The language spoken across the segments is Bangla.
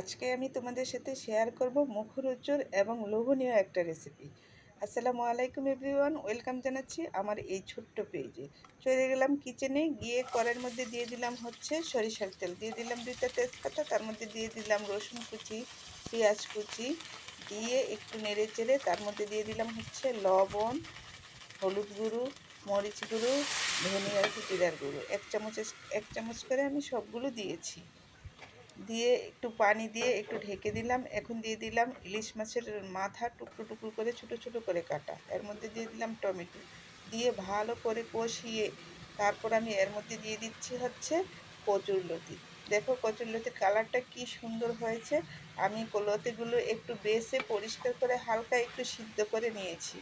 আজকে আমি তোমাদের সাথে শেয়ার করব মুখরোচর এবং লোভনীয় একটা রেসিপি আসসালামু আলাইকুম এভরিওয়ান ওয়েলকাম জানাচ্ছি আমার এই ছোট্ট পেজে চলে গেলাম কিচেনে গিয়ে কড়াইয়ের মধ্যে দিয়ে দিলাম হচ্ছে সরিষার তেল। দিয়ে দিলাম দুইটা তেজপাতা, তার মধ্যে দিয়ে দিলাম রসুন কুচি, পেঁয়াজ কুচি, দিয়ে একটু নেড়ে চেড়ে তার মধ্যে দিয়ে দিলাম হচ্ছে লবণ, হলুদ গুঁড়ো, মরিচ গুঁড়ো ধনিয়ার জিরার গুঁড়ো। এক চামচ এক চামচ করে আমি সবগুলো দিয়েছি। দিয়ে একটু পানি দিয়ে একটু ঢেকে দিলাম। এখন দিয়ে দিলাম ইলিশ মাছের মাথা টুকরো টুকরো করে, ছোট ছোট করে কাটা। এর মধ্যে দিয়ে দিলাম টমেটো। দিয়ে ভালো করে কষিয়ে তারপর আমি এর মধ্যে দিয়ে দিচ্ছি হচ্ছে কচুর লতি। দেখো কচুর লতির কালারটা কি সুন্দর হয়েছে। আমি লতিগুলো একটু বেছে পরিষ্কার করে হালকা একটু সিদ্ধ করে নিয়েছি।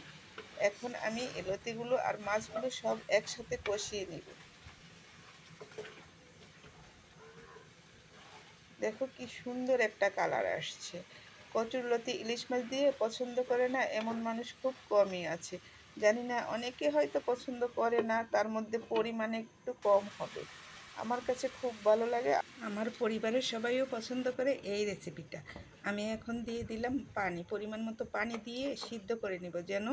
এখন আমি লতিগুলো আর মাছগুলো সব একসাথে কষিয়ে নেব। দেখো কি সুন্দর একটা কালার আসছে। কচুরলতি ইলিশ মাছ দিয়ে পছন্দ করে না, এমন মানুষ খুব কমই আছে। জানি না, অনেকে হয়তো পছন্দ করে না, তার মধ্যে পরিমাণে একটু কম হবে। আমার কাছে খুব ভালো লাগে। আমার পরিবারের সবাইও পছন্দ করে এই রেসিপিটা আমি এখন দিয়ে দিলাম পানি, পরিমাণ মতো পানি দিয়ে সিদ্ধ করে নিব যেন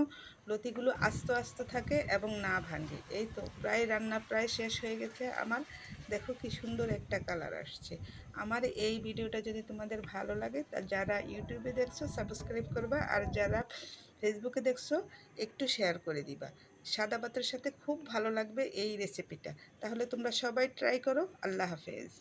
লতিগুলো আস্ত আস্ত থাকে এবং না ভাঙে। এই তো, প্রায় রান্না প্রায় শেষ হয়ে গেছে আমার। দেখো কি সুন্দর একটা কালার আসছে। আমার এই ভিডিওটা যদি তোমাদের ভালো লাগে, তা যারা ইউটিউবে দেখছ সাবস্ক্রাইব করবা, আর যারা ফেসবুকে দেখছ, একটু শেয়ার করে দিবা। সাদা ভাতের সাথে খুব ভালো লাগবে এই রেসিপিটা তাহলে তোমরা সবাই ট্রাই করো। আল্লাহ হাফেজ।